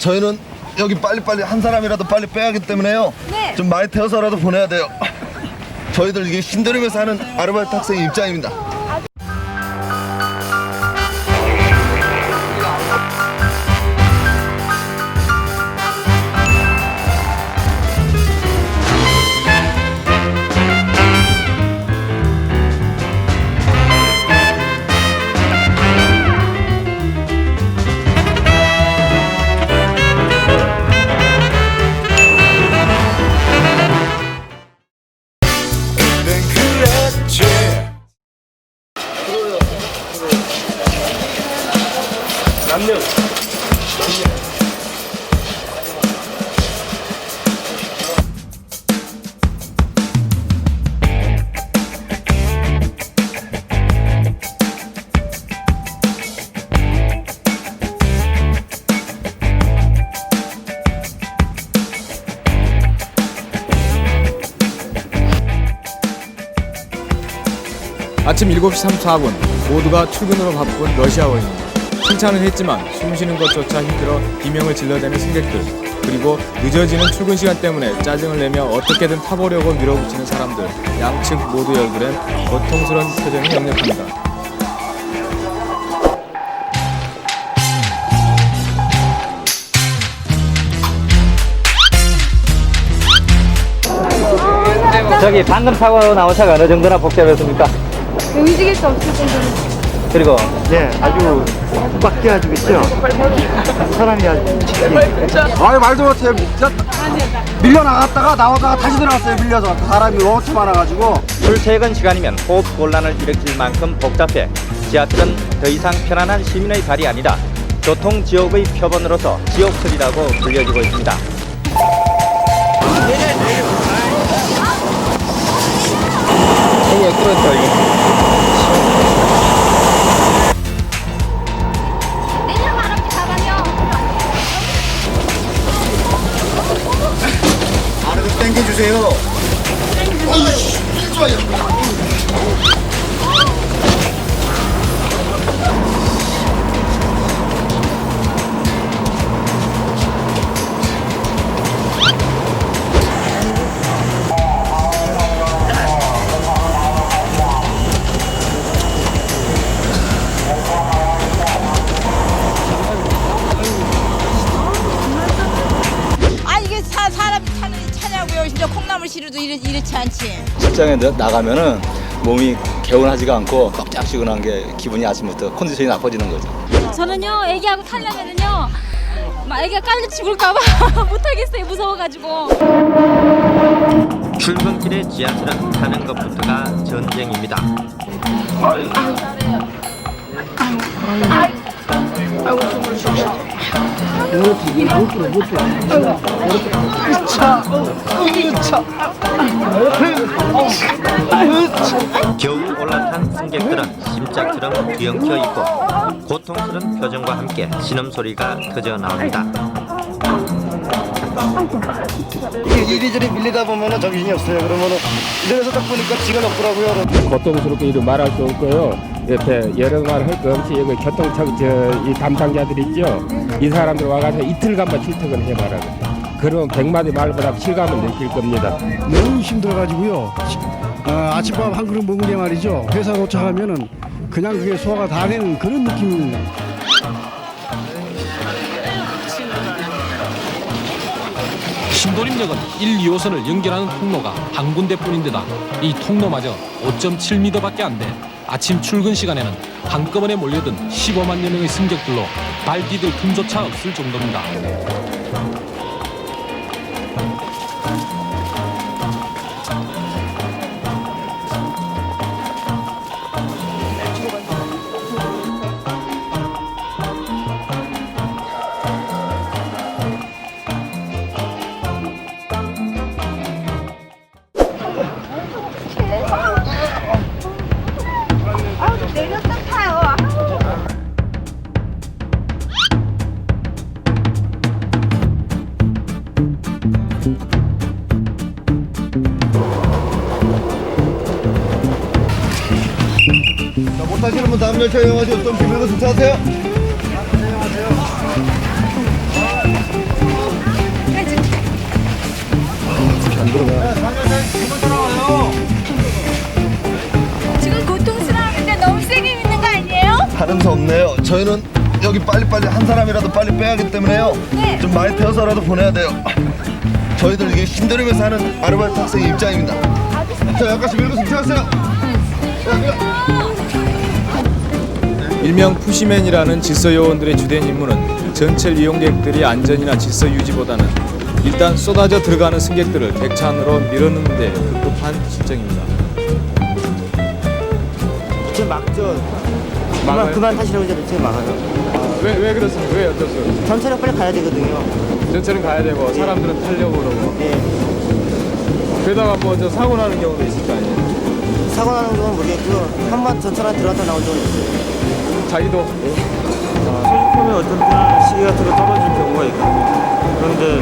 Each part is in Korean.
저희는 여기 빨리빨리 한 사람이라도 빨리 빼야 하기 때문에요. 네. 좀 많이 태워서라도 보내야 돼요. 저희들 이게 신도림에서 하는 아르바이트 학생 입장입니다. 아침 7시 34분 모두가 출근으로 바쁜 러시아워입니다. 칭찬은 했지만 숨쉬는 것조차 힘들어 비명을 질러대는 승객들 그리고 늦어지는 출근 시간 때문에 짜증을 내며 어떻게든 타보려고 밀어붙이는 사람들 양측 모두 얼굴엔 고통스러운 표정이 역력합니다. 저기 방금 사고 나온 차가 어느 정도나 복잡했습니까? 움직일 수 없을 정도로 그리고 네, 아주 꽉 끼어주겠죠. 사람이 아주 아유 말도 못해요 진짜 밀려 나갔다가 나오다가 다시 들어갔어요 밀려서 사람이 엄청 많아가지고 출퇴근 시간이면 호흡 곤란을 일으킬 만큼 복잡해 지하철은 더 이상 편안한 시민의 발이 아니다. 교통 지옥의 표본으로서 지옥철이라고 불려지고 있습니다. 이게 그렇죠. 나- 나가면은 몸이 개운하지가 않고 뻑짝지근한 게 기분이 아침부터 컨디션이 나빠지는 거죠. 저는요 애기하고 타려면은요 막 애기가 깔려 죽을까봐 못하겠어요 무서워가지고 출근길에 지하철은 타는 것부터가 전쟁입니다. 겨우 올라탄 승객들은 심짝처럼 뒤엉켜 있고 고통스러운 표정과 함께 신음소리가 터져 나옵니다. 이게 이리저리 밀리다 보면은 정신이 없어요. 그러면은 이래서 딱 보니까 지가 없더라고요. 고통스럽게 이루 말할 수 없고요. 옆에 여러 말할거 없이 여기 교통청 저이 담당자들 있죠. 이 사람들 와가지고 이틀간만 출퇴근 해봐라. 그러면 백마디 말보다 실감을 느낄 겁니다. 너무 힘들어가지고요 어, 아침밥 한 그릇 먹는 게 말이죠 회사 도착하면은 그냥 그게 소화가 다 되는 그런 느낌입니다 신도림역은 1, 2호선을 연결하는 통로가 한 군데뿐인데다 이 통로마저 5.7m밖에 안 돼 아침 출근 시간에는 한꺼번에 몰려든 15만여 명의 승객들로 발 디딜 틈조차 없을 정도입니다. 오늘 촬영하신 어떤 기분으로 도착하세요? 안 들어가. 지금 고통스러운데 너무 세게 믿는 거 아니에요? 다른 수 없네요. 저희는 여기 빨리빨리 한 사람이라도 빨리 빼야 하기 때문에요. 네. 좀 많이 태워서라도 보내야 돼요. 저희들 이게 힘들으면서 하는 아르바이트 학생의 입장입니다. 자, 약간씩 일곱 씩 태웠어요. 야, 이거. 일명 푸시맨이라는 질서 요원들의 주된 임무는 전철 이용객들이 안전이나 질서 유지보다는 일단 쏟아져 들어가는 승객들을 객차 안으로 밀어넣는 데 급급한 실정입니다. 제 막죠. 막아요? 그만 그만 타시라고 이제 제 막아요. 왜, 왜 그렇습니까? 왜 어떻습니까? 전철에 빨리 가야 되거든요. 전철은 가야 되고 사람들은 타려고 그러고 예. 그러다가 뭐 저 사고 나는 경우도 있을 거 아니에요? 사고 나는 건 모르겠고요. 한 번 전철 안에 들어갔다 나온 적은 있어요. 자기도 소지품이 어떤 때는 시계 같은 거 떨어진 경우가 있거든요. 그런데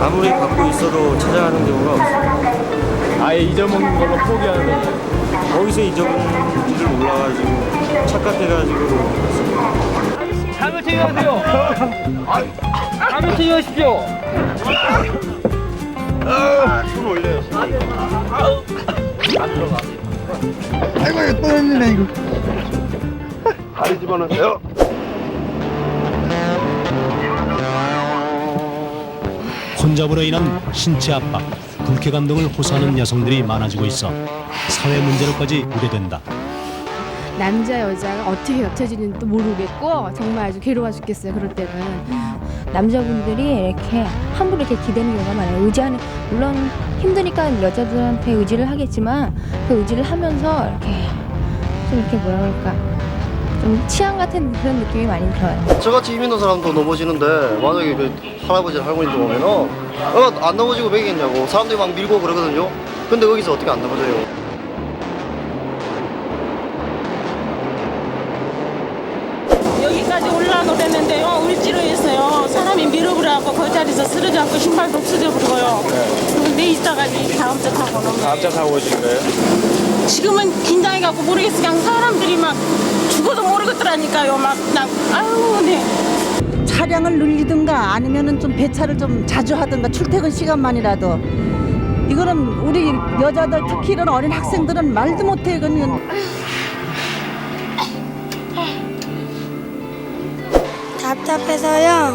아무리 갖고 있어도 찾아가는 경우가 없어요. 아예 잊어먹는 걸로 포기하는 거예요. 거기서 줄 몰라가지고 착각해가지고 아이고, 또 했네, 이거. 다리 집어넣으세요. 혼잡으로 인한 신체 압박, 불쾌감 등을 호소하는 여성들이 많아지고 있어 사회 문제로까지 우려된다. 남자 여자가 어떻게 겹쳐지는지도 모르겠고 정말 아주 괴로워 죽겠어요 그럴 때는 남자분들이 이렇게 함부로 이렇게 기대는 경우가 많아요 의지하는 물론 힘드니까 여자들한테 의지를 하겠지만 그 의지를 하면서 이렇게 좀 이렇게 뭐라 그럴까 좀 취향 같은 그런 느낌이 많이 들어요 저같이 힘 있는 사람도 넘어지는데 만약에 그 할아버지 할머니들 보면은 어, 안 넘어지고 매겠냐고 사람들이 막 밀고 그러거든요. 근데 거기서 어떻게 안 넘어져요? 여기까지 올라오랬는데요. 울지로에서요. 사람이 밀어버려갖고 그 자리에서 쓰러져 갖고 신발도 없어져 버리고요. 내 있다가 이 다음 차 타고 거예요. 다음 차 타고 오신 거예요? 지금은 긴장해갖고 모르겠어. 그냥 사람들이 막 죽어도 모르겠더라니까요. 막 그냥 아유 네. 차량을 늘리든가 아니면은 좀 배차를 좀 자주 하든가 출퇴근 시간만이라도 이거는 우리 여자들 특히 이런 어린 학생들은 말도 못해 이거는 답답해서요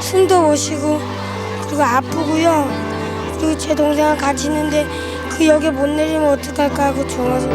숨도 못 쉬고 그리고 아프고요 그리고 제 동생은 같이 있는데 그 역에 못 내리면 어떡할까 하고 좋아서